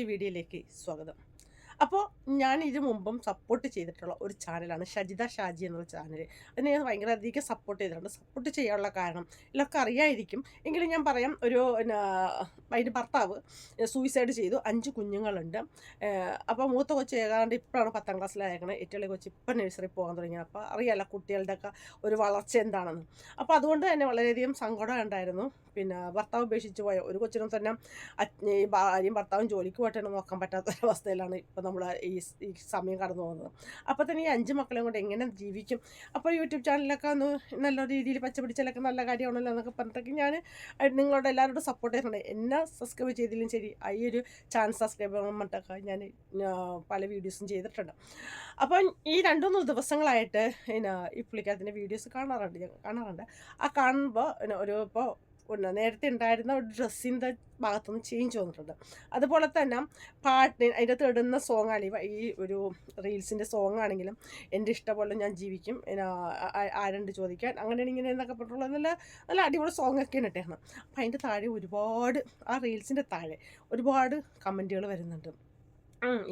പുതിയ വീഡിയോയിലേക്ക് സ്വാഗതം. അപ്പോൾ ഞാൻ ഇതിനു മുമ്പും സപ്പോർട്ട് ചെയ്തിട്ടുള്ള ഒരു ചാനലാണ് ഷജിത ഷാജി എന്നുള്ള ചാനൽ അതിനെ ഞാൻ ഭയങ്കര അധികം സപ്പോർട്ട് ചെയ്തിട്ടുണ്ട്. സപ്പോർട്ട് ചെയ്യാനുള്ള കാരണം എല്ലാവർക്കും അറിയായിരിക്കും. എങ്കിലും ഞാൻ പറയാം ഒരു അതിന്റെ ഭർത്താവ് സൂയിസൈഡ് ചെയ്തു. അഞ്ച് കുഞ്ഞുങ്ങളുണ്ട്. അപ്പോൾ മൂത്ത കൊച്ചു ഏതാണ്ട് ഇപ്പോഴാണ് പത്താം ക്ലാസ്സിലായേക്കണത് ഏറ്റവും കൊച്ചു ഇപ്പം നഴ്സറി പോകാൻ തുടങ്ങിയത്. അപ്പോൾ അറിയാമല്ലോ കുട്ടികളുടെ ഒക്കെ ഒരു വളർച്ച എന്താണെന്ന്. അപ്പോൾ അതുകൊണ്ട് തന്നെ വളരെയധികം സങ്കടം ഉണ്ടായിരുന്നു. പിന്നെ ഭർത്താവ് ഉപേക്ഷിച്ച് പോയ ഒരു കൊച്ചിനും തന്നെ ഭാര്യയും ഭർത്താവും ജോലിക്ക് പോയിട്ടാണ് നോക്കാൻ പറ്റാത്ത അവസ്ഥയിലാണ് ഇപ്പോൾ നമ്മൾ ഈ ഈ സമയം കടന്നു പോകുന്നത്. അപ്പോൾ തന്നെ ഈ അഞ്ച് മക്കളെയും കൊണ്ട് എങ്ങനെ ജീവിക്കും? അപ്പോൾ യൂട്യൂബ് ചാനലൊക്കെ ഒന്ന് നല്ല രീതിയിൽ പച്ചപിടിച്ചാലൊക്കെ നല്ല കാര്യമാണല്ലോ എന്നൊക്കെ പറഞ്ഞിട്ടൊക്കെ ഞാൻ നിങ്ങളോട് എല്ലാവരോടും സപ്പോർട്ട് ചെയ്തിട്ടുണ്ട്. എന്നെ സബ്സ്ക്രൈബ് ചെയ്തില്ലെങ്കിലും ശരി ഈ ഒരു ചാനൽ സബ്സ്ക്രൈബ് പറഞ്ഞിട്ടൊക്കെ ഞാൻ പല വീഡിയോസും ചെയ്തിട്ടുണ്ട്. അപ്പം ഈ രണ്ടു മൂന്ന് ദിവസങ്ങളായിട്ട് പിന്നെ ഈ പുള്ളിക്കാരത്തിന്റെ വീഡിയോസ് കാണാറുണ്ട് കാണാറുണ്ട്. ആ കാണുമ്പോൾ ഒരു ഇപ്പോൾ പിന്നെ നേരത്തെ ഉണ്ടായിരുന്ന ഒരു ഡ്രസ്സിന്റെ ഭാഗത്തുനിന്ന് ചേഞ്ച് വന്നിട്ടുണ്ട്. അതുപോലെ തന്നെ പാട്ടിന് അതിന്റെ തേടുന്ന സോങ് ആണ് ഈ ഒരു റീൽസിന്റെ സോങ് ആണെങ്കിലും എന്റെ ഇഷ്ടപോലെ ഞാൻ ജീവിക്കും. ആരുണ്ട് ചോദിക്കാൻ? അങ്ങനെ ഇങ്ങനെ എന്നൊക്കെ പറഞ്ഞിട്ടുള്ള നല്ല നല്ല അടിപൊളി സോങ് ഒക്കെയാണ് ഇട്ടേക്കണം അപ്പം അതിന്റെ താഴെ ഒരുപാട് ആ റീൽസിന്റെ താഴെ ഒരുപാട് കമന്റുകൾ വരുന്നുണ്ട്.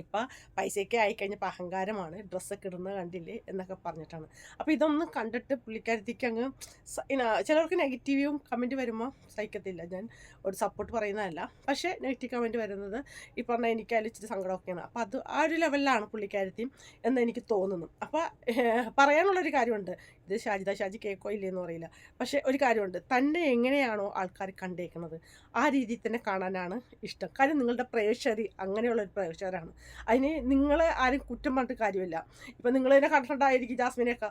ഇപ്പം പൈസയൊക്കെ ആയിക്കഴിഞ്ഞപ്പോൾ അഹങ്കാരമാണ് ഡ്രസ്സൊക്കെ ഇടുന്നത് കണ്ടില്ലേ? എന്നൊക്കെ പറഞ്ഞിട്ടാണ്. അപ്പോൾ ഇതൊന്നും കണ്ടിട്ട് പുള്ളിക്കാരത്തേക്ക് അങ്ങ് ചിലർക്ക് നെഗറ്റീവും കമന്റ് വരുമ്പോൾ സഹിക്കത്തില്ല. ഞാൻ ഒരു സപ്പോർട്ട് പറയുന്നതല്ല. പക്ഷേ നെഗറ്റീവ് കമന്റ് വരുന്നത് ഈ പറഞ്ഞാൽ എനിക്ക് അതിൽ ഇച്ചിരി സങ്കടമൊക്കെയാണ്. അപ്പോൾ അത് ആ ഒരു ലെവലിലാണ് പുള്ളിക്കാരത്തിയും എന്ന് എനിക്ക് തോന്നുന്നു. അപ്പോൾ പറയാനുള്ളൊരു കാര്യമുണ്ട്. ഇത് ഷാജിദ ഷാജി കേക്കോ ഇല്ലേന്ന് പറയില്ല പക്ഷേ ഒരു കാര്യമുണ്ട്. തന്നെ എങ്ങനെയാണോ ആൾക്കാർ കണ്ടേക്കുന്നത് ആ രീതിയിൽ തന്നെ കാണാനാണ് ഇഷ്ടം. കാര്യം നിങ്ങളുടെ പ്രേക്ഷകർ അങ്ങനെയുള്ള ഒരു പ്രേക്ഷകരാണ്. അതിന് നിങ്ങളെ ആരും കുറ്റം പറഞ്ഞിട്ട് കാര്യമില്ല. ഇപ്പം നിങ്ങൾ തന്നെ കണ്ടിട്ടുണ്ടായിരിക്കും ജാസ്മിനെയൊക്കെ.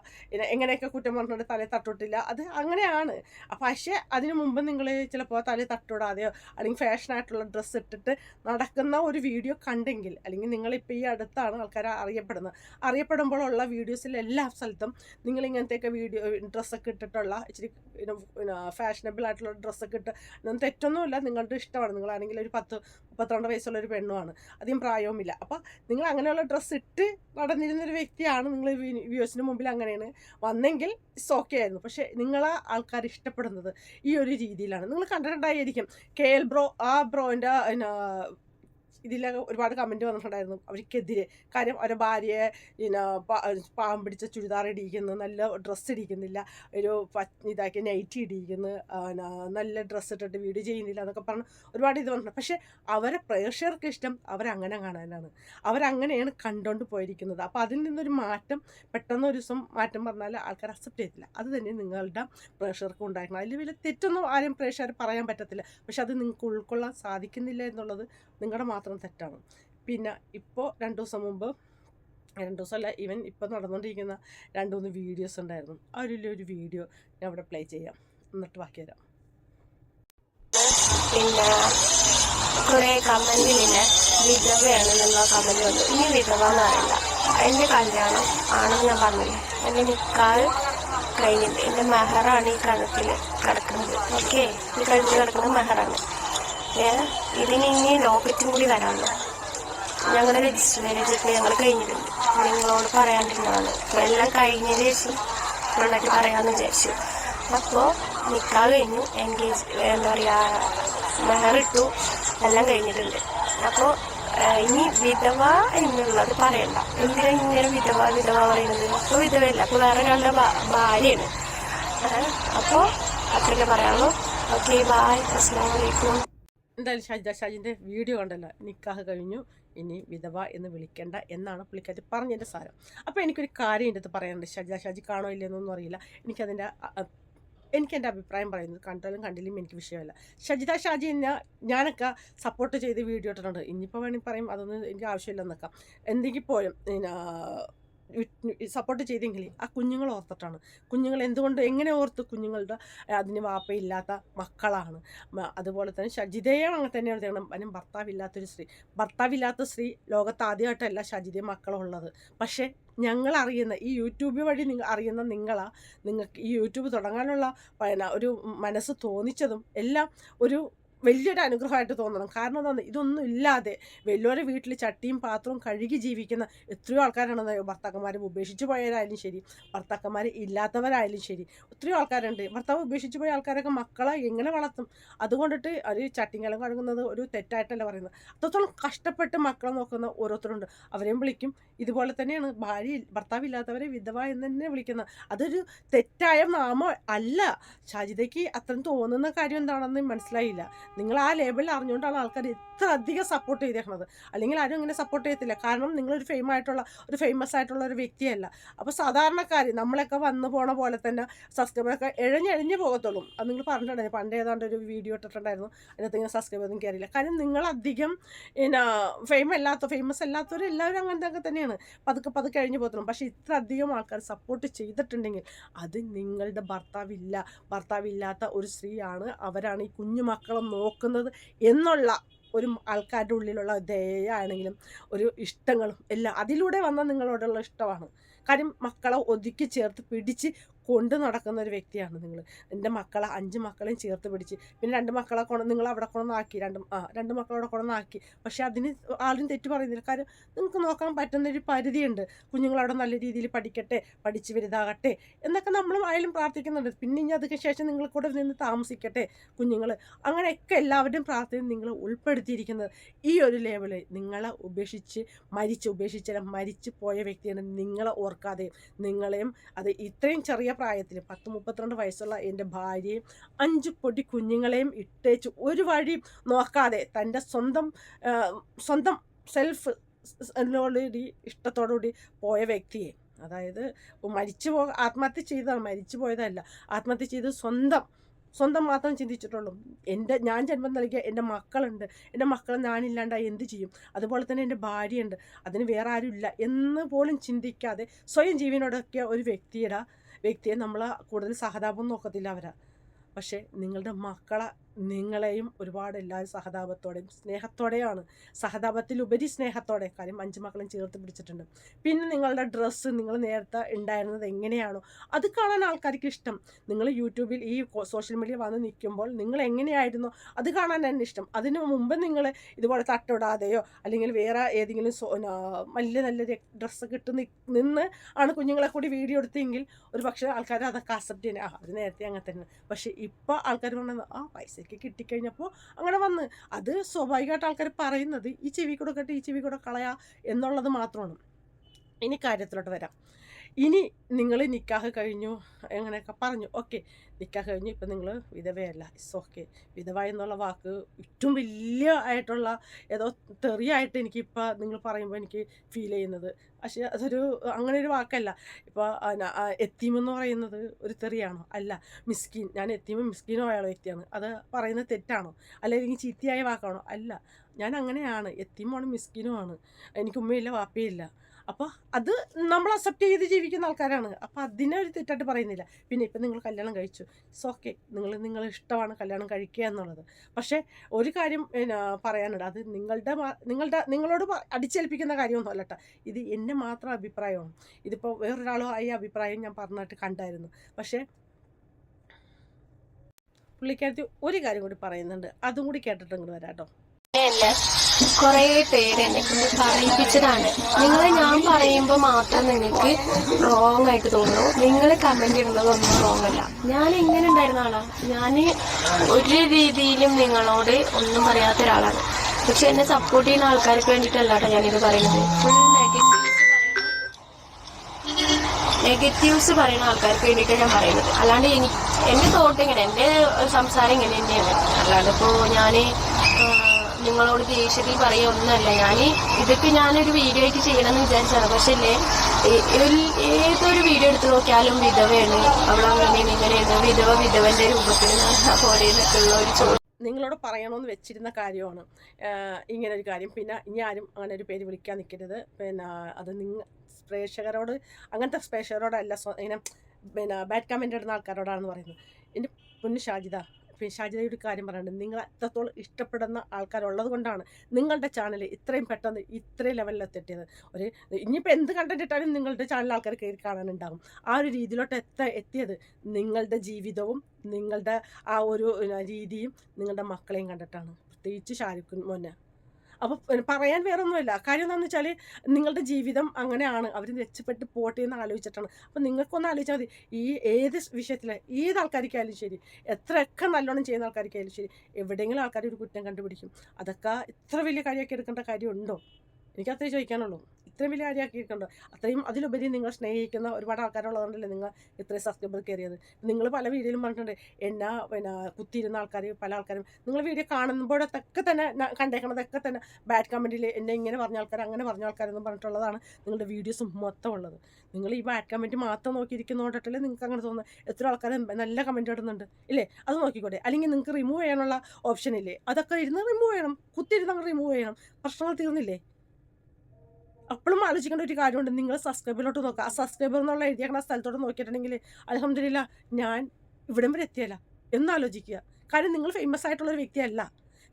എങ്ങനെയൊക്കെ കുറ്റം പറഞ്ഞിട്ട് തലയിൽ തട്ടോട്ടില്ല. അത് അങ്ങനെയാണ്. പക്ഷേ അതിന് മുമ്പ് നിങ്ങൾ ചിലപ്പോൾ തലയിൽ തട്ടോടാതെയോ അല്ലെങ്കിൽ ഫാഷനായിട്ടുള്ള ഡ്രസ്സ് ഇട്ടിട്ട് നടക്കുന്ന ഒരു വീഡിയോ കണ്ടെങ്കിൽ അല്ലെങ്കിൽ നിങ്ങളിപ്പോൾ ഈ അടുത്താണ് ആൾക്കാർ അറിയപ്പെടുന്നത്. അറിയപ്പെടുമ്പോഴുള്ള വീഡിയോസിൽ എല്ലാ സ്ഥലത്തും നിങ്ങൾ ഇങ്ങനത്തെയൊക്കെ വീഡിയോ ഡ്രസ്സൊക്കെ ഇട്ടിട്ടുള്ള ഇച്ചിരി ഫാഷനബിൾ ആയിട്ടുള്ള ഡ്രസ്സൊക്കെ ഇട്ട് തെറ്റൊന്നുമില്ല. നിങ്ങളുടെ ഇഷ്ടമാണ്. നിങ്ങളാണെങ്കിൽ ഒരു പത്ത് മുപ്പത്തിരണ്ട് വയസ്സുള്ള ഒരു പെണ്ണുമാണ് അധികം പ്രായവുമില്ല അപ്പോൾ നിങ്ങൾ അങ്ങനെയുള്ള ഡ്രസ്സ് ഇട്ട് നടന്നിരുന്നൊരു വ്യക്തിയാണ് നിങ്ങൾ വ്യൂസിന് മുമ്പിൽ അങ്ങനെയാണ് വന്നെങ്കിൽ ഇറ്റ്സ് ഓക്കെ ആയിരുന്നു. പക്ഷേ നിങ്ങളെ ആൾക്കാർ ഇഷ്ടപ്പെടുന്നത് ഈ ഒരു രീതിയിലാണ്. നിങ്ങൾ കണ്ടിട്ടുണ്ടായിരിക്കും. കെ എൽ ബ്രോ ആ ബ്രോന്റെ ഇതിലൊക്കെ ഒരുപാട് കമന്റ് വന്നിട്ടുണ്ടായിരുന്നു. അവർക്കെതിരെ കാര്യം അവരുടെ ഭാര്യയെ പിന്നെ പാവം പിടിച്ച ചുരിദാർ ഇടിക്കുന്നു നല്ല ഡ്രസ്സ് ഇടിക്കുന്നില്ല ഒരു ഇതാക്കി നൈറ്റി ഇടിക്കുന്നു നല്ല ഡ്രസ്സ് ഇട്ടിട്ട് വീഡിയോ ചെയ്യുന്നില്ല എന്നൊക്കെ പറഞ്ഞ് ഒരുപാട് ഇത് വന്നിട്ടുണ്ട്. പക്ഷേ അവരെ പ്രേക്ഷകർക്ക് ഇഷ്ടം അവരങ്ങനെ കാണാനാണ്. അവരങ്ങനെയാണ് കണ്ടുകൊണ്ട് പോയിരിക്കുന്നത്. അപ്പോൾ അതിൽ നിന്നൊരു മാറ്റം പെട്ടെന്ന് ഒരു ദിവസം മാറ്റം പറഞ്ഞാൽ ആൾക്കാർ അക്സെപ്റ്റ് ചെയ്തില്ല അത് തന്നെ നിങ്ങളുടെ പ്രേക്ഷകർക്ക് ഉണ്ടാക്കണം അതിൽ വലിയ തെറ്റൊന്നും ആരും പ്രേക്ഷകർ പറയാൻ പറ്റത്തില്ല. പക്ഷെ അത് നിങ്ങൾക്ക് ഉൾക്കൊള്ളാൻ സാധിക്കുന്നില്ല എന്നുള്ളത് നിങ്ങളുടെ മാത്രം തെറ്റാണ്. പിന്നെ ഇപ്പോൾ രണ്ട് ദിവസം മുമ്പ് രണ്ട് ദിവസമല്ല ഈവൻ ഇപ്പം നടന്നുകൊണ്ടിരിക്കുന്ന രണ്ട് മൂന്ന് വീഡിയോസ് ഉണ്ടായിരുന്നു. അതിലൊരു വീഡിയോ ഞാൻ അവിടെ പ്ലേ ചെയ്യാം. എന്നിട്ട് ബാക്കി തരാം പിന്നെ കുറെ കമന്റിലിങ്ങനെ വിധവയാണെന്നുള്ള കമന്റ് വന്നു. ഇനി വിധവ എന്ന് അറിയില്ല എന്റെ കല്യാണം ആണെന്ന് ഞാൻ പറഞ്ഞില്ലേ? എന്റെ നിക്കാൽ കഴിഞ്ഞിട്ട് എന്റെ മെഹറാണ് ഈ കണത്തിൽ കിടക്കുന്നത്. ഓക്കെ? ഈ കഴുത്തിൽ കിടക്കുന്നത് മെഹറാണ്. ഏ ഇതിന് ഇനി ലോക്കറ്റും കൂടി വരാനുള്ളൂ ഞങ്ങളുടെ രജിസ്റ്റർ മാരേജൊക്കെ ഞങ്ങൾ കഴിഞ്ഞിട്ടുണ്ട്. നിങ്ങളോട് പറയാണ്ടിരുന്നതാണ്. അപ്പോൾ എല്ലാം കഴിഞ്ഞ ശേഷം നന്നായിട്ട് പറയാമെന്ന് വിചാരിച്ചു. അപ്പോൾ നിൽക്കാൻ കഴിഞ്ഞു. എൻഗേജ് എന്താ പറയുക മെഹറിട്ടു. എല്ലാം കഴിഞ്ഞിട്ടുണ്ട്. അപ്പോൾ ഇനി വിധവ എന്നുള്ളത് പറയണ്ട. എന്തിനാ ഇങ്ങനെ വിധവ വിധവ പറയുന്നത്? അപ്പോൾ വിധവയല്ല അപ്പോൾ വേറെ ഒരാളുടെ ഭാര്യയാണ്. അപ്പോൾ അത്രയൊക്കെ പറയാനുള്ളൂ. ഓക്കെ ബായ് അസ്സാം വലൈക്കും എന്തായാലും ഷാജിദ ഷാജിന്റെ വീഡിയോ കണ്ടല്ലോ. നിക്കാഹ് കഴിഞ്ഞു. ഇനി വിധവ എന്ന് വിളിക്കേണ്ട എന്നാണ് പുള്ളിക്കാരി പറഞ്ഞതിന്റെ സാരം. അപ്പോൾ എനിക്കൊരു കാര്യം എന്റെ അടുത്ത് പറയാനുണ്ട് ഷാജിദ ഷാജി കാണോ ഇല്ലെന്നൊന്നും അറിയില്ല. എനിക്കതിന്റെ അ- അ- എനിക്ക് എന്റെ അഭിപ്രായം പറയുന്നത് കണ്ടാലും കണ്ടില്ലും എനിക്ക് വിഷയമല്ല. ഷജിത ഷാജി എന്നെ ഞാനൊക്കെ സപ്പോർട്ട് ചെയ്ത് വീഡിയോ ഇട്ടിട്ടുണ്ട്. ഇനിയിപ്പോൾ വേണമെങ്കിൽ പറയും. അതൊന്നും എനിക്ക് ആവശ്യമില്ലെന്നൊക്കെ. എന്തെങ്കിൽ പോലും സപ്പോർട്ട് ചെയ്തെങ്കിൽ ആ കുഞ്ഞുങ്ങൾ ഓർത്തിട്ടാണ്. കുഞ്ഞുങ്ങൾ എന്തുകൊണ്ട് എങ്ങനെ ഓർത്ത് കുഞ്ഞുങ്ങളുടെ അതിന് വാപ്പയില്ലാത്ത മക്കളാണ്. അതുപോലെ തന്നെ ഷജിതയും അങ്ങനെ തന്നെയാണ് ചെയ്യണം അതിനും ഭർത്താവില്ലാത്തൊരു സ്ത്രീ. ഭർത്താവില്ലാത്ത സ്ത്രീ ലോകത്ത് ആദ്യമായിട്ടല്ല ഷജിതയും മക്കളുള്ളത് പക്ഷേ ഞങ്ങൾ അറിയുന്ന ഈ യൂട്യൂബ് വഴി നിങ്ങൾ അറിയുന്ന നിങ്ങളാ നിങ്ങൾക്ക് ഈ യൂട്യൂബ് തുടങ്ങാനുള്ള ഒരു മനസ്സ് തോന്നിച്ചതും എല്ലാം ഒരു വലിയൊരു അനുഗ്രഹമായിട്ട് തോന്നണം. കാരണം എന്താണ് ഇതൊന്നും ഇല്ലാതെ വലിയൊരു വീട്ടിൽ ചട്ടിയും പാത്രവും കഴുകി ജീവിക്കുന്ന എത്രയോ ആൾക്കാരാണ് ഭർത്താക്കന്മാരെ ഉപേക്ഷിച്ച് പോയവരായാലും ശരി ഭർത്താക്കന്മാർ ഇല്ലാത്തവരായാലും ശരി എത്രയോ ആൾക്കാരുണ്ട്. ഭർത്താവ് ഉപേക്ഷിച്ച് പോയ ആൾക്കാരൊക്കെ മക്കളെ എങ്ങനെ വളർത്തും? അതുകൊണ്ടിട്ട് ഒരു ചട്ടിങ്കലം കഴുകുന്നത് ഒരു തെറ്റായിട്ടല്ല പറയുന്നത്. അത്രത്തോളം കഷ്ടപ്പെട്ട് മക്കളെ നോക്കുന്ന ഓരോരുത്തരുണ്ട്. അവരെയും വിളിക്കും. ഇതുപോലെ തന്നെയാണ് ഭാര്യ ഭർത്താവ് ഇല്ലാത്തവരെ വിധവ എന്ന് തന്നെ വിളിക്കുന്നത് അതൊരു തെറ്റായ നാമം അല്ല. ഷാജിതയ്ക്ക് അത്രയും തോന്നുന്ന കാര്യം എന്താണെന്ന് മനസ്സിലായില്ല. നിങ്ങൾ ആ ലേബിളിൽ അറിഞ്ഞുകൊണ്ടാണ് ആൾക്കാർ ഇത്ര അധികം സപ്പോർട്ട് ചെയ്തേക്കുന്നത് അല്ലെങ്കിൽ ആരും അങ്ങനെ സപ്പോർട്ട് ചെയ്യത്തില്ല. കാരണം നിങ്ങളൊരു ഫെയിം ആയിട്ടുള്ള ഒരു ഫേമസ് ആയിട്ടുള്ള ഒരു വ്യക്തിയല്ല. അപ്പോൾ സാധാരണക്കാർ നമ്മളൊക്കെ വന്നു പോണ പോലെ തന്നെ സബ്സ്ക്രൈബറൊക്കെ എഴഞ്ഞെഴഞ്ഞ് പോകത്തുള്ളൂ. അത് നിങ്ങൾ പറഞ്ഞിട്ടുണ്ടായിരുന്നു പണ്ട് ഏതാണ്ട് ഒരു വീഡിയോ ഇട്ടിട്ടുണ്ടായിരുന്നു. അതിനകത്ത് ഇങ്ങനെ സബ്സ്ക്രൈബ് ഒന്നും കയറിയില്ല കാര്യം നിങ്ങളധികം പിന്നെ ഫെയിം അല്ലാത്ത ഫേമസ് അല്ലാത്തവർ എല്ലാവരും അങ്ങനത്തെ തന്നെയാണ്. പതുക്കെ പതുക്കെ കഴിഞ്ഞ് പോകത്തുള്ളൂ. പക്ഷേ ഇത്ര അധികം ആൾക്കാർ സപ്പോർട്ട് ചെയ്തിട്ടുണ്ടെങ്കിൽ അത് നിങ്ങളുടെ ഭർത്താവില്ല ഭർത്താവില്ലാത്ത ഒരു സ്ത്രീയാണ്. അവരാണ് ഈ കുഞ്ഞു മക്കളെ നോക്കുന്നത് എന്നുള്ള ഒരു ആൾക്കാരുടെ ഉള്ളിലുള്ള ദയാണെങ്കിലും ഒരു ഇഷ്ടങ്ങളും എല്ലാം അതിലൂടെ വന്ന നിങ്ങളോടുള്ള ഇഷ്ടമാണ്. കാര്യം മക്കളെ ഒതുക്കി ചേർത്ത് പിടിച്ച് കൊണ്ട് നടക്കുന്ന ഒരു വ്യക്തിയാണ് നിങ്ങൾ എന്റെ മക്കളെ അഞ്ച് മക്കളെയും ചേർത്ത് പിടിച്ച് പിന്നെ രണ്ട് മക്കളെ കൊണ്ട് നിങ്ങൾ അവിടെ കൊണ്ടുവന്നാക്കി രണ്ട് ആ രണ്ട് മക്കളവിടെ കൊണ്ടുവന്നാക്കി പക്ഷെ അതിന് ആരും തെറ്റ് പറയുന്നില്ല. കാര്യം നിങ്ങൾക്ക് നോക്കാൻ പറ്റുന്ന ഒരു പരിധിയുണ്ട്. കുഞ്ഞുങ്ങളവിടെ നല്ല രീതിയിൽ പഠിക്കട്ടെ പഠിച്ച് വലുതാകട്ടെ എന്നൊക്കെ നമ്മളും ആയാലും പ്രാർത്ഥിക്കുന്നുണ്ട്. പിന്നെ ഇനി അതിന് ശേഷം നിങ്ങൾ കൂടെ നിന്ന് താമസിക്കട്ടെ കുഞ്ഞുങ്ങൾ അങ്ങനെയൊക്കെ എല്ലാവരുടെയും പ്രാർത്ഥന നിങ്ങൾ ഉൾപ്പെടുത്തിയിരിക്കുന്നത് ഈ ഒരു ലെവൽ നിങ്ങളെ ഉപേക്ഷിച്ച് മരിച്ച് ഉപേക്ഷിച്ചാലും മരിച്ചു പോയ വ്യക്തിയാണ് നിങ്ങളെ ഓർക്കാതെയും നിങ്ങളെയും അത് ഇത്രയും ചെറിയ പ്രായത്തിൽ പത്ത് മുപ്പത്തിരണ്ട് വയസ്സുള്ള എന്റെ ഭാര്യയും അഞ്ച് പൊടി കുഞ്ഞുങ്ങളെയും ഇട്ടേച്ച് ഒരു വഴി നോക്കാതെ തന്റെ സ്വന്തം സ്വന്തം സെൽഫ് എന്നോടുകൂടി ഇഷ്ടത്തോടുകൂടി പോയ വ്യക്തിയെ. അതായത് മരിച്ചു പോ ആത്മഹത്യ ചെയ്തതാണ്. മരിച്ചു പോയതല്ല. ആത്മഹത്യ ചെയ്ത് സ്വന്തം സ്വന്തം മാത്രം ചിന്തിച്ചിട്ടുള്ളൂ. എന്റെ ഞാൻ ജന്മം നൽകിയ എന്റെ മക്കളുണ്ട്. എന്റെ മക്കളെ ഞാനില്ലാണ്ടായി എന്ത് ചെയ്യും? അതുപോലെ തന്നെ എന്റെ ഭാര്യയുണ്ട്. അതിന് വേറെ ആരും ഇല്ല എന്ന് പോലും ചിന്തിക്കാതെ സ്വയം ജീവനോടൊക്കെ ഒരു വ്യക്തിയുടെ വ്യക്തിയെ നമ്മൾ കൂടുതൽ സഹതാപം നോക്കത്തില്ല അവരാ. പക്ഷേ നിങ്ങളുടെ മക്കളെ നിങ്ങളെയും ഒരുപാട് എല്ലാവരും സഹതാപത്തോടെയും സ്നേഹത്തോടെയാണ് സഹതാപത്തിലുപരി സ്നേഹത്തോടെ കാര്യം അഞ്ച് മക്കളും ചേർത്ത് പിടിച്ചിട്ടുണ്ട്. പിന്നെ നിങ്ങളുടെ ഡ്രസ്സ് നിങ്ങൾ നേരത്തെ ഉണ്ടായിരുന്നത് എങ്ങനെയാണോ അത് കാണാൻ ആൾക്കാർക്ക് ഇഷ്ടം. നിങ്ങൾ യൂട്യൂബിൽ ഈ സോഷ്യൽ മീഡിയ വന്ന് നിൽക്കുമ്പോൾ നിങ്ങൾ എങ്ങനെയായിരുന്നോ അത് കാണാൻ തന്നെ ഇഷ്ടം. അതിന് മുമ്പ് നിങ്ങൾ ഇതുപോലെ തട്ടിടാതെയോ അല്ലെങ്കിൽ വേറെ ഏതെങ്കിലും സോ ന- വലിയ നല്ല ഡ്രസ്സ് കിട്ടു നിന്ന് ആണ് കുഞ്ഞുങ്ങളെ കൂടി വീഡിയോ എടുത്തെങ്കിൽ ഒരു പക്ഷേ ആൾക്കാർ അതൊക്കെ അക്സെപ്റ്റ് ചെയ്യുന്നത് അത് നേരത്തെ അങ്ങനെ തന്നെ. പക്ഷേ ഇപ്പോൾ ആൾക്കാർ പറഞ്ഞത് ആ പൈസയ്ക്ക് കിട്ടിക്കഴിഞ്ഞപ്പോൾ അങ്ങനെ വന്ന്. അത് സ്വാഭാവികമായിട്ട് ആൾക്കാർ പറയുന്നത് ഈ ചെവി കൂടെ കെട്ടി ഈ ചെവി കൂടെ കളയാ എന്നുള്ളത് മാത്രമാണ്. ഇനി കാര്യത്തിലോട്ട് വരാം. ഇനി നിങ്ങൾ നിക്കാഹ് കഴിഞ്ഞു എങ്ങനെയൊക്കെ പറഞ്ഞു. ഓക്കെ. നിക്കാഹ് കഴിഞ്ഞു ഇപ്പം നിങ്ങൾ വിധവയല്ല. ഇറ്റ്സ് ഓക്കെ വിധവ എന്നുള്ള വാക്ക് ഏറ്റവും വലിയ ആയിട്ടുള്ള ഏതോ തെറിയായിട്ട് എനിക്കിപ്പോൾ നിങ്ങൾ പറയുമ്പോൾ എനിക്ക് ഫീൽ ചെയ്യുന്നത്. പക്ഷേ അതൊരു അങ്ങനെ ഒരു വാക്കല്ല ഇപ്പോൾ എത്തീമെന്ന് പറയുന്നത് ഒരു തെറിയാണോ? അല്ല. മിസ്കിൻ. ഞാൻ എത്തീമും മിസ്കിനും ആയുള്ള വ്യക്തിയാണ്. അത് പറയുന്നത് തെറ്റാണോ? അല്ലെങ്കിൽ ചീത്തയായ വാക്കാണോ? അല്ല. ഞാൻ അങ്ങനെയാണ്. എത്തീമാണ് മിസ്കിനുമാണ്. എനിക്ക് ഉമ്മയില്ല വാപ്പയില്ല. അപ്പോൾ അത് നമ്മൾ അക്സെപ്റ്റ് ചെയ്ത് ജീവിക്കുന്ന ആൾക്കാരാണ്. അപ്പോൾ അതിനെ ഒരു തെറ്റായിട്ട് പറയുന്നില്ല. പിന്നെ ഇപ്പം നിങ്ങൾ കല്യാണം കഴിച്ചു. ഇറ്റ്സ് ഓക്കെ നിങ്ങൾ നിങ്ങൾ ഇഷ്ടമാണ് കല്യാണം കഴിക്കുക എന്നുള്ളത്. പക്ഷേ ഒരു കാര്യം പറയാനുണ്ട്. അത് നിങ്ങളുടെ നിങ്ങളുടെ നിങ്ങളോട് അടിച്ചേൽപ്പിക്കുന്ന കാര്യമൊന്നും അല്ല കേട്ടോ ഇത് എന്റെ മാത്രം അഭിപ്രായമാണ്. ഇതിപ്പോൾ വേറൊരാളോ ആയി അഭിപ്രായം ഞാൻ പറഞ്ഞിട്ട് കണ്ടായിരുന്നു. പക്ഷേ പുള്ളിക്കാരത്തി ഒരു കാര്യം കൂടി പറയുന്നുണ്ട്. അതും കൂടി കേട്ടിട്ട് ഇങ്ങോട്ട് വരാം കേട്ടോ എന്നെ കുറെ പേര് എന്നെ പറയിപ്പിച്ചതാണ്. നിങ്ങൾ ഞാൻ പറയുമ്പോൾ മാത്രം നിങ്ങൾക്ക് റോങ് ആയിട്ട് തോന്നുന്നു. നിങ്ങൾ കമന്റ് ഇടുന്നതൊന്നും റോങ് അല്ല. ഞാൻ എങ്ങനെ ഉണ്ടായിരുന്ന ആളാ? ഞാൻ ഒരു രീതിയിലും നിങ്ങളോട് ഒന്നും പറയാത്ത ഒരാളാണ്. പക്ഷെ എന്നെ സപ്പോർട്ട് ചെയ്യുന്ന ആൾക്കാർക്ക് വേണ്ടിയിട്ടല്ലാട്ടോ ഞാനിത് പറയുന്നത്. ഫുൾ നെഗറ്റീവ്സ് പറയുന്ന ആൾക്കാർക്ക് വേണ്ടിയിട്ടാണ് ഞാൻ പറയുന്നത്. അല്ലാണ്ട് എനിക്ക് എന്റെ തോട്ട് ഇങ്ങനെ എന്റെ സംസാരം ഇങ്ങനെ തന്നെയാണ്. അല്ലാണ്ട് ഇപ്പോ ഞാൻ ആ, നിങ്ങളോട് ദേഷ്യത്തിൽ പറയുക ഒന്നുമല്ല ഞാൻ ഇതൊക്കെ ഞാനൊരു വീഡിയോ ആയിട്ട് ചെയ്യണമെന്ന് വിചാരിച്ചാണ് പക്ഷെ ഏതൊരു വീഡിയോ എടുത്ത് നോക്കിയാലും വിധവയാണ്. അവിടെ അങ്ങനെയാണ് ഇങ്ങനെയാണ്. വിധവ വിധവന്റെ രൂപത്തിൽ പോലെ ഒരു ചോദ്യം നിങ്ങളോട് പറയണമെന്ന് വെച്ചിരുന്ന കാര്യമാണ്. ഇങ്ങനെ ഒരു കാര്യം. പിന്നെ ഇനി ആരും അങ്ങനെ ഒരു പേര് വിളിക്കാൻ നിൽക്കരുത്. പിന്നെ അത് നിങ്ങൾ പ്രേക്ഷകരോട് അങ്ങനത്തെ പ്രേക്ഷകരോടല്ല ഇങ്ങനെ പിന്നെ ബാഡ് കമന്റ് ഇടുന്ന ആൾക്കാരോടാണെന്ന് പറയുന്നത്. എന്റെ പൊന്നു ഷാജിദ പിന്നെ ഒരു കാര്യം പറയുന്നത് നിങ്ങൾ എത്രത്തോളം ഇഷ്ടപ്പെടുന്ന ആൾക്കാരുള്ളത് കൊണ്ടാണ് നിങ്ങളുടെ ചാനൽ ഇത്രയും പെട്ടെന്ന് ഇത്രയും ലെവലിൽ എത്തിയത് ഒരു ഇനിയിപ്പോൾ എന്ത് കണ്ടന്റ് ഇട്ടാലും നിങ്ങളുടെ ചാനൽ ആൾക്കാർ കയറി കാണാനുണ്ടാകും ആ ഒരു രീതിയിലോട്ട് എത്ത എത്തിയത് നിങ്ങളുടെ ജീവിതവും നിങ്ങളുടെ ആ ഒരു രീതിയും നിങ്ങളുടെ മക്കളെയും കണ്ടിട്ടാണ്. പ്രത്യേകിച്ച് ഷാരൂഖ് മോനെ. അപ്പോൾ പറയാൻ വേറെ ഒന്നുമില്ല കാര്യം എന്താണെന്ന് വെച്ചാൽ നിങ്ങളുടെ ജീവിതം അങ്ങനെയാണ്. അവർ രക്ഷപ്പെട്ട് പോട്ടെ എന്ന് ആലോചിച്ചിട്ടാണ്. അപ്പോൾ നിങ്ങൾക്കൊന്ന് ആലോചിച്ചാൽ മതി. ഈ ഏത് വിഷയത്തിൽ ഏത് ആൾക്കാർക്കായാലും ശരി എത്രയൊക്കെ നല്ലോണം ചെയ്യുന്ന ആൾക്കാർക്കായാലും ശരി എവിടെയെങ്കിലും ആൾക്കാർ ഒരു കുറ്റം കണ്ടുപിടിക്കും. അതൊക്കെ ഇത്ര വലിയ കാര്യമാക്കി എടുക്കേണ്ട കാര്യമുണ്ടോ? എനിക്ക് അത്രേ ചോദിക്കാനുള്ളൂ. ഇത്രയും വലിയ കാര്യമാക്കി എടുക്കണ്ടോ അത്രയും അതിലുപരി നിങ്ങൾ സ്നേഹിക്കുന്ന ഒരുപാട് ആൾക്കാരുള്ളതുകൊണ്ടല്ലേ നിങ്ങൾ ഇത്രയും സബ്സ്ക്രൈബർ കയറിയത് നിങ്ങൾ പല വീഡിയോയിലും പറഞ്ഞിട്ടുണ്ട് എന്നാ പിന്നെ കുത്തിയിരുന്ന ആൾക്കാർ പല ആൾക്കാരും. നിങ്ങൾ വീഡിയോ കാണുമ്പോഴത്തൊക്കെ തന്നെ കണ്ടേക്കണതൊക്കെ തന്നെ ബാഡ് കമന്റിൽ എന്നെ ഇങ്ങനെ പറഞ്ഞ ആൾക്കാർ അങ്ങനെ പറഞ്ഞ ആൾക്കാരെന്ന് പറഞ്ഞിട്ടുള്ളതാണ് നിങ്ങളുടെ വീഡിയോസ് മൊത്തം ഉള്ളത്. നിങ്ങൾ ഈ ബാഡ് കമന്റ് മാത്രം നോക്കിയിരിക്കുന്നതുകൊണ്ടല്ലേ നിങ്ങൾക്ക് അങ്ങനെ തോന്നുന്നത്. എത്ര ആൾക്കാർ നല്ല കമന്റ് ഇടുന്നുണ്ട് ഇല്ലേ? അത് നോക്കിക്കോട്ടെ. അല്ലെങ്കിൽ നിങ്ങൾക്ക് റിമൂവ് ചെയ്യാനുള്ള ഓപ്ഷൻ ഇല്ലേ? അതൊക്കെ ഇരുന്ന് റിമൂവ് ചെയ്യണം. കുത്തിയിരുന്ന് അങ്ങ് റിമൂവ് ചെയ്യണം. പ്രശ്നങ്ങൾ തീർന്നില്ലേ? അപ്പോഴും ആലോചിക്കേണ്ട ഒരു കാര്യമുണ്ട്. നിങ്ങൾ സബ്സ്ക്രൈബിലോട്ട് നോക്കുക ആ സബ്സ്ക്രൈബർ എന്നുള്ള എഴുതിയേക്കണ സ്ഥലത്തോട്ട് നോക്കിയിട്ടുണ്ടെങ്കിൽ അലഹമ്മദില്ല ഞാൻ ഇവിടം വരെ എത്തിയല്ല. എന്നാലോചിക്കുക കാര്യം നിങ്ങൾ ഫേമസ് ആയിട്ടുള്ളൊരു വ്യക്തിയല്ല.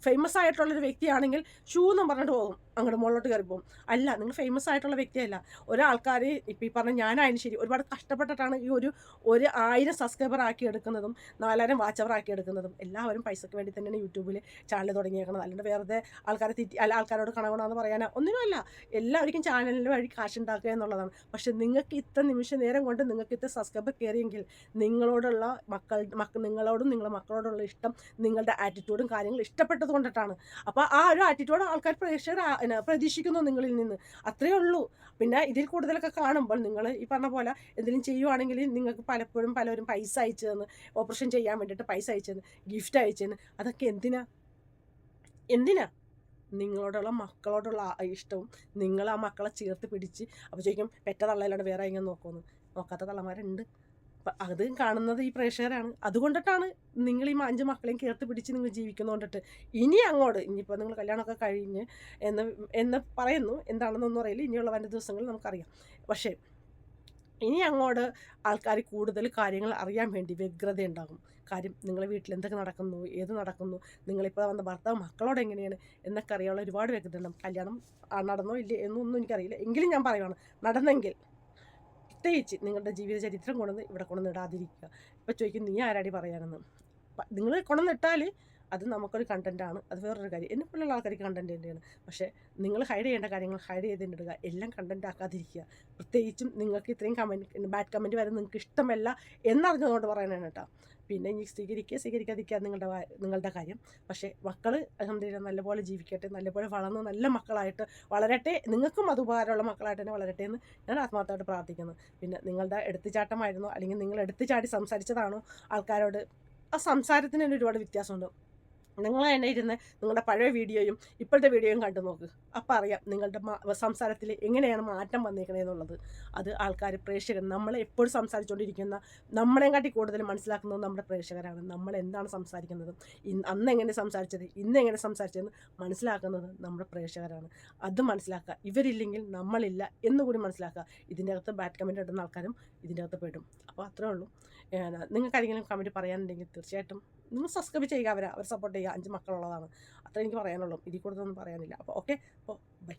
ഫേമസ് ആയിട്ടുള്ളൊരു വ്യക്തിയാണെങ്കിൽ ഷൂ എന്ന് പറഞ്ഞിട്ട് പോകും. അങ്ങോട്ട് മുകളിലോട്ട് കയറി പോകും അല്ല നിങ്ങൾ ഫേമസ് ആയിട്ടുള്ള വ്യക്തിയല്ല. ഒരാൾക്കാർ ഇപ്പം ഈ പറഞ്ഞ ഞാനായാലും ശരി ഒരുപാട് കഷ്ടപ്പെട്ടിട്ടാണ് ഈ ഒരു ഒരു ആയിരം സബ്സ്ക്രൈബർ ആക്കി എടുക്കുന്നതും നാലായിരം വാച്ച് അവർ ആക്കി എടുക്കുന്നതും എല്ലാവരും പൈസയ്ക്ക് വേണ്ടി തന്നെയാണ് യൂട്യൂബിൽ ചാനൽ തുടങ്ങിയേക്കുന്നത് അല്ലാണ്ട് വെറുതെ ആൾക്കാരെ തെറ്റി അല്ല ആൾക്കാരോട് കണകണമെന്ന് പറയാനോ ഒന്നിനുമല്ല. എല്ലാവർക്കും ചാനലിൽ വഴി കാശ് ഉണ്ടാക്കുക എന്നുള്ളതാണ്. പക്ഷെ നിങ്ങൾക്ക് ഇത്ര നിമിഷ നേരം കൊണ്ട് നിങ്ങൾക്ക് ഇത്ര സബ്സ്ക്രൈബർ കയറിയെങ്കിൽ നിങ്ങളോടുള്ള മക്കൾ മക്ക നിങ്ങളോടും നിങ്ങളുടെ മക്കളോടുള്ള ഇഷ്ടം നിങ്ങളുടെ ആറ്റിറ്റ്യൂഡും കാര്യങ്ങളും ഇഷ്ടപ്പെട്ടത് കൊണ്ടിട്ടാണ്. അപ്പോൾ ആ ഒരു ആറ്റിറ്റ്യൂഡ് ആൾക്കാർ പ്രേക്ഷകർ പ്രതീക്ഷിക്കുന്നു നിങ്ങളിൽ നിന്ന്. അത്രയേ ഉള്ളൂ. പിന്നെ ഇതിൽ കൂടുതലൊക്കെ കാണുമ്പോൾ നിങ്ങൾ ഈ പറഞ്ഞ പോലെ എന്തെങ്കിലും ചെയ്യുവാണെങ്കിൽ നിങ്ങൾക്ക് പലപ്പോഴും പലരും പൈസ അയച്ചു തന്ന് ഓപ്പറേഷൻ ചെയ്യാൻ വേണ്ടിയിട്ട് പൈസ അയച്ചു തന്ന് ഗിഫ്റ്റ് അയച്ചു തന്ന്. അതൊക്കെ എന്തിനാ? എന്തിനാ? നിങ്ങളോടുള്ള മക്കളോടുള്ള ഇഷ്ടവും നിങ്ങൾ ആ മക്കളെ ചേർത്ത് പിടിച്ച് അപ്പോൾ ചോദിക്കും പെറ്റ തള്ളയിലാണ് വേറെ എങ്ങനെ നോക്കുമെന്ന് നോക്കാത്ത തള്ളമാരുണ്ട്. അത് കാണുന്നത് ഈ പ്രേക്ഷകരാണ്. അതുകൊണ്ടിട്ടാണ് നിങ്ങൾ ഈ അഞ്ച് മക്കളെയും ചേർത്ത് പിടിച്ച് നിങ്ങൾ ജീവിക്കുന്നതുകൊണ്ടിട്ട് ഇനി അങ്ങോട്ട് ഇനിയിപ്പോൾ നിങ്ങൾ കല്യാണമൊക്കെ കഴിഞ്ഞ് എന്ന് എന്ന് പറയുന്നു. എന്താണെന്നൊന്നും അറിയില്ല. ഇനിയുള്ള വന്റെ ദിവസങ്ങളിൽ നമുക്കറിയാം. പക്ഷേ ഇനി അങ്ങോട്ട് ആൾക്കാർ കൂടുതൽ കാര്യങ്ങൾ അറിയാൻ വേണ്ടി വ്യഗ്രത ഉണ്ടാകും കാര്യം നിങ്ങളെ വീട്ടിൽ എന്തൊക്കെ നടക്കുന്നു ഏത് നടക്കുന്നു നിങ്ങളിപ്പോൾ വന്ന ഭർത്താവ് മക്കളോട് എങ്ങനെയാണ് എന്നൊക്കെ അറിയാനുള്ള ഒരുപാട് വ്യഗ്രത ഉണ്ടാകും കല്യാണം നടന്നോ ഇല്ലേ എന്നൊന്നും എനിക്കറിയില്ല. എങ്കിലും ഞാൻ പറയുവാണ് നടന്നെങ്കിൽ പ്രത്യേകിച്ച് നിങ്ങളുടെ ജീവിത ചരിത്രം കൊണ്ടുവന്ന് ഇവിടെ കൊണ്ടുവന്നിടാതിരിക്കുക. ഇപ്പോൾ ചോദിക്കും നീ ആരാടി പറയാനെന്ന്? നിങ്ങൾ കൊണ്ടുവന്നിട്ടാൽ അത് നമുക്കൊരു കണ്ടന്റാണ് അത് വേറൊരു കാര്യം. എന്നെ പോലുള്ള ആൾക്കാർക്ക് കണ്ടന്റ് തന്നെയാണ്. പക്ഷേ നിങ്ങൾ ഹൈഡ് ചെയ്യേണ്ട കാര്യങ്ങൾ ഹൈഡ് ചെയ്തിട്ടിടുക എല്ലാം കണ്ടന്റ് ആക്കാതിരിക്കുക. പ്രത്യേകിച്ചും നിങ്ങൾക്ക് ഇത്രയും കമന്റ് ബാഡ് കമന്റ് വരെ നിങ്ങൾക്ക് ഇഷ്ടമല്ല എന്നറിഞ്ഞതുകൊണ്ട് പറയാനാണ് കേട്ടോ. പിന്നെ ഇനി സ്വീകരിക്കുക സ്വീകരിക്കാതിരിക്കുക നിങ്ങളുടെ നിങ്ങളുടെ കാര്യം. പക്ഷേ മക്കൾ അലഹമ്മദില്ല നല്ലപോലെ ജീവിക്കട്ടെ നല്ലപോലെ വളർന്ന് നല്ല മക്കളായിട്ട് വളരട്ടെ. നിങ്ങൾക്കും അത് ഉപകാരമുള്ള മക്കളായിട്ട് തന്നെ വളരട്ടെ എന്ന് ഞാൻ ആത്മാർത്ഥമായിട്ട് പ്രാർത്ഥിക്കുന്നു. പിന്നെ നിങ്ങളുടെ എടുത്തുചാട്ടമായിരുന്നോ അല്ലെങ്കിൽ നിങ്ങൾ എടുത്തുചാടി സംസാരിച്ചതാണോ ആൾക്കാരോട് ആ സംസാരത്തിന് തന്നെ ഒരുപാട് വ്യത്യാസമുണ്ട്. നിങ്ങൾ തന്നെ ഇരുന്ന് നിങ്ങളുടെ പഴയ വീഡിയോയും ഇപ്പോഴത്തെ വീഡിയോയും കണ്ടു നോക്ക്. അപ്പോൾ അറിയാം നിങ്ങളുടെ സംസാരത്തിൽ എങ്ങനെയാണ് മാറ്റം വന്നേക്കണേന്നുള്ളത് അത് ആൾക്കാർ പ്രേക്ഷകർ നമ്മൾ എപ്പോഴും സംസാരിച്ചുകൊണ്ടിരിക്കുന്ന നമ്മളെയും കാട്ടി കൂടുതൽ മനസ്സിലാക്കുന്നത് നമ്മുടെ പ്രേക്ഷകരാണ്. നമ്മൾ എന്താണ് സംസാരിക്കുന്നത്? അന്ന് എങ്ങനെ സംസാരിച്ചത്? ഇന്ന് എങ്ങനെ സംസാരിച്ചതെന്ന് മനസ്സിലാക്കുന്നത് നമ്മുടെ പ്രേക്ഷകരാണ്. അത് മനസ്സിലാക്കുക. ഇവരില്ലെങ്കിൽ നമ്മളില്ല എന്നുകൂടി മനസ്സിലാക്കുക. ഇതിന്റെ അകത്ത് ബാഡ് കമന്റ് ഇടുന്ന ആൾക്കാരും ഇതിന്റെ അകത്ത് പെടും. അപ്പോൾ അത്രേ ഉള്ളൂ. നിങ്ങൾക്ക് ആരെങ്കിലും കമന്റ് പറയാനുണ്ടെങ്കിൽ തീർച്ചയായിട്ടും നിങ്ങൾ സബ്സ്ക്രൈബ് ചെയ്യുക അവരെ അവർ സപ്പോർട്ട് ചെയ്യുക. അഞ്ച് മക്കളുള്ളതാണ്. അത്ര എനിക്ക് പറയാനുള്ളൂ. ഇതിൽ കൂടുതലൊന്നും പറയാനില്ല. അപ്പോൾ ഓക്കെ അപ്പോൾ ബൈ